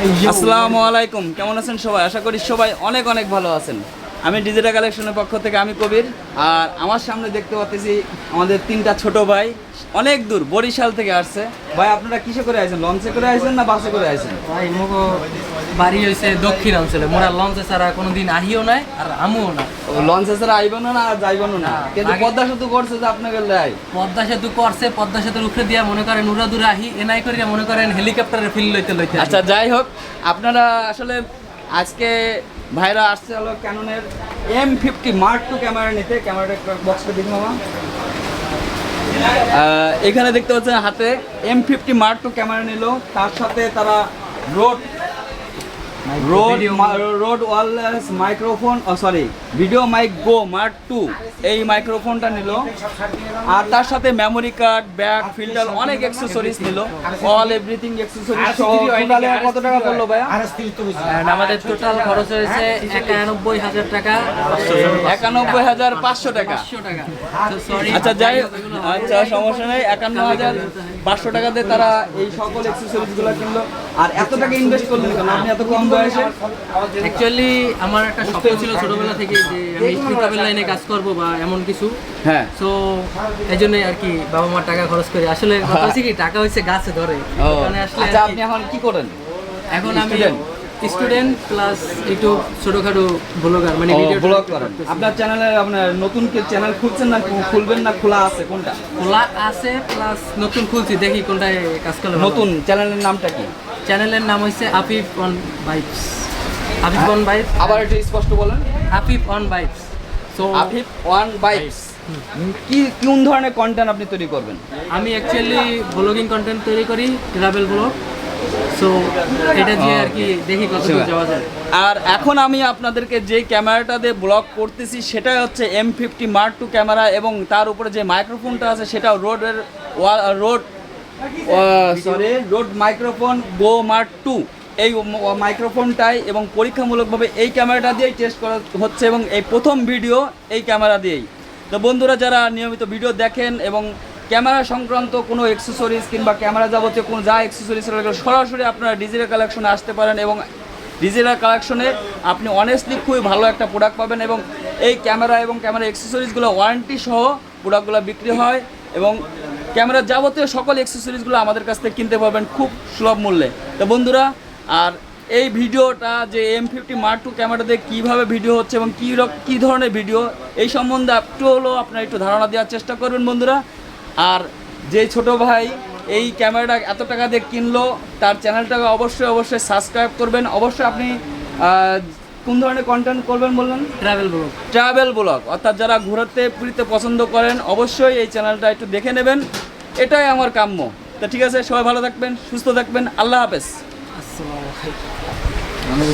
আসসালামু আলাইকুম কেমন আছেন সবাই? আশা করি সবাই অনেক অনেক ভালো আছেন। আমি ডিজিটাল কালেকশনের পক্ষ থেকে আমি কবির আর আমার সামনে দেখতে পাচ্ছি আমাদের তিনটা ছোট ভাই। অনেক দূর বরিশাল থেকে আসছে। ভাই আপনারা কিসে করে আছেন লঞ্চে করে আছেন না বাসে করে আছেন ভাই মগো বাড়ি হয়েছে দক্ষিণ অঞ্চলে। মোরা লঞ্চে ছাড়া কোনোদিন আহিও নাই আর আমুও না লঞ্চে ছাড়া আইবেন না আর যাইবেন না? কিন্তু পদ্মা সেতু করছে যে আপনাকে লাই। পদ্মা সেতু করছে পদ্মা সেতুর উপরে দিয়া মনে করেন উড়া দূরে আহি এনাই করিয়া মনে করেন হেলিকপ্টারের ফিল লইতে লইতে আচ্ছা যাই হোক আপনারা আসলে আজকে ভাইরা আসছে হলো ক্যাননের M fifty mark two camera নিতে। ক্যামেরাটা বক্সটা দেখুন মামা। এখানে দেখতে পাচ্ছেন হাতে M fifty mark two camera নিল। তার সাথে তারা Rode Rode Rode wireless microphone ও sorry video mic go mark two এই মাইক্রোফোনটা নিল। আর তার সাথে মেমোরি কার্ড ব্যাগ ফিল্টার অনেক অ্যাক্সেসরিজ নিল। অল এভরিথিং অ্যাক্সেসরিজ সহ টোটালে কত টাকা পড়ল And আমাদের টোটাল খরচ হয়েছে একানব্বই হাজার টাকা। একানব্বই হাজার পাঁচশো টাকা। আচ্ছা যাই হোক, আচ্ছা সমস্যা নেই। একান্ন হাজার পাঁচশো টাকা দিয়ে তারা এই সকল অ্যাক্সেসরিজগুলো কিনলো। আর এত টাকা ইনভেস্ট করলেন কেন? আপনি এত কম বয়সে? অ্যাকচুয়ালি আমার একটা স্বপ্ন ছিল ছোটবেলা থেকে যে আমি ট্রাভেল লাইনে কাজ করব বা এমন কিছু। হ্যাঁ। সো এই জন্যই আর কি বাবা মার টাকা খরচ করি। আসলে কথা হচ্ছে কি টাকা হচ্ছে গাছে ধরে। ওখানে আসলে আচ্ছা আপনি এখন কি করেন? এখন আমি? স্টুডেন্ট প্লাস একটু ছোটখাটো ব্লগার মানে ভিডিও ব্লগ করেন আপনার চ্যানেলে আপনার নতুন কি চ্যানেল খুলছেন না খুলবেন না? খোলা আছে কোনটা? খোলা আছে প্লাস নতুন খুলছি দেখি কোনটায় কাজ করলে নতুন চ্যানেলের নামটা কি? চ্যানেলের নাম হচ্ছে Afif on bikes Afif on bike আবার একটু স্পষ্ট বলেন। Afif on bikes so Afif one bikes কি কোন ধরনের কন্টেন্ট আপনি তৈরি করবেন? আমি অ্যাকচুয়ালি ব্লগিং কন্টেন্ট তৈরি করি ট্রাভেল ব্লগ সো এটা দিয়ে আর কি দেখি কত যাওয়া যায়। আর এখন আমি আপনাদেরকে যে ক্যামেরাটা দিয়ে ব্লগ করতেছি সেটা হচ্ছে M fifty mark two camera এবং তার উপরে যে মাইক্রোফোনটা আছে সেটাও রোডের Rode sorry Rode microphone go mark two এই মাইক্রোফোনটাই এবং পরীক্ষামূলকভাবে এই ক্যামেরাটা দিয়েই টেস্ট করা হচ্ছে এবং এই প্রথম ভিডিও এই ক্যামেরা দিয়েই। তো বন্ধুরা যারা নিয়মিত ভিডিও দেখেন এবং ক্যামেরা সংক্রান্ত কোনো এক্সেসরিজ কিংবা ক্যামেরা যাবতীয় কোনো যা এক্সেসরিজ সরাসরি আপনারা ডিজিটাল কালেকশনে আসতে পারেন এবং ডিজিটাল কালেকশনে আপনি অনেস্টলি খুবই ভালো একটা প্রোডাক্ট পাবেন এবং এই ক্যামেরা এবং ক্যামেরা এক্সেসরিজগুলো ওয়ারেন্টি সহ প্রোডাক্টগুলো বিক্রি হয় এবং ক্যামেরার যাবতীয় সকল এক্সেসরিজগুলো আমাদের কাছ থেকে কিনতে পারবেন খুব সুলভ মূল্যে। তো বন্ধুরা, আর এই ভিডিওটা যে এম ফিফটি মার্ক টু ক্যামেরাতে কীভাবে ভিডিও হচ্ছে এবং কী কী ধরনের ভিডিও এই সম্বন্ধে একটু হলেও আপনারা একটু ধারণা দেওয়ার চেষ্টা করবেন বন্ধুরা। আর যে ছোট ভাই এই ক্যামেরাটা এত টাকা দিয়ে কিনলো তার চ্যানেলটাকে অবশ্যই অবশ্যই সাবস্ক্রাইব করবেন। অবশ্যই আপনি কোন ধরনের কন্টেন্ট করবেন বললেন? ট্রাভেল ব্লগ ট্রাভেল ব্লগ অর্থাৎ যারা ঘুরতে ফিরতে পছন্দ করেন অবশ্যই এই চ্যানেলটা একটু দেখে নেবেন। এটাই আমার কাম্য। তা ঠিক আছে সবাই ভালো থাকবেন সুস্থ থাকবেন। আল্লাহ হাফেজ। আসসালামু আলাইকুম।